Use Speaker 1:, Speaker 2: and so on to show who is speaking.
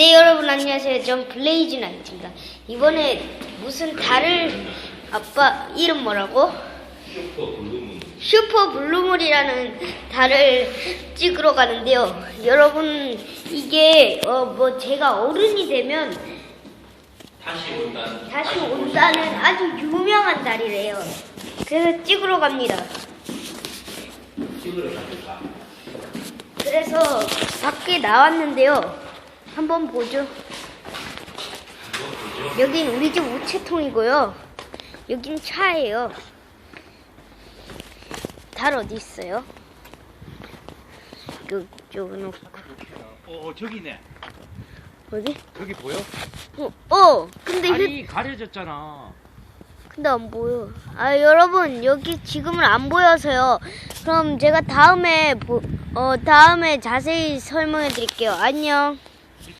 Speaker 1: 네 여러분 안녕하세요. 전 블레이즈 나이트입니다. 이번에 무슨 달을 아빠 이름 뭐라고?
Speaker 2: 슈퍼
Speaker 1: 블루물이라는 달을 찍으러 가는데요. 여러분 이게 어 뭐 제가 어른이 되면
Speaker 2: 다시 온다는
Speaker 1: 다시 온다는 아주 유명한 달이래요. 그래서 찍으러 갑니다.
Speaker 2: 찍으러 갑니까?
Speaker 1: 그래서 밖에 나왔는데요. 한번 보죠. 여긴 우리 집 우체통이고요. 여긴 차예요. 달 어디 있어요? 이쪽에 놓고
Speaker 3: 어, 저기네.
Speaker 1: 어디?
Speaker 3: 저기 보여?
Speaker 1: 어, 어 근데 휴,
Speaker 3: 아니 가려졌잖아.
Speaker 1: 근데 안 보여. 아 여러분 여기 지금은 안 보여서요. 그럼 제가 다음에 보, 어 다음에 자세히 설명해 드릴게요. 안녕.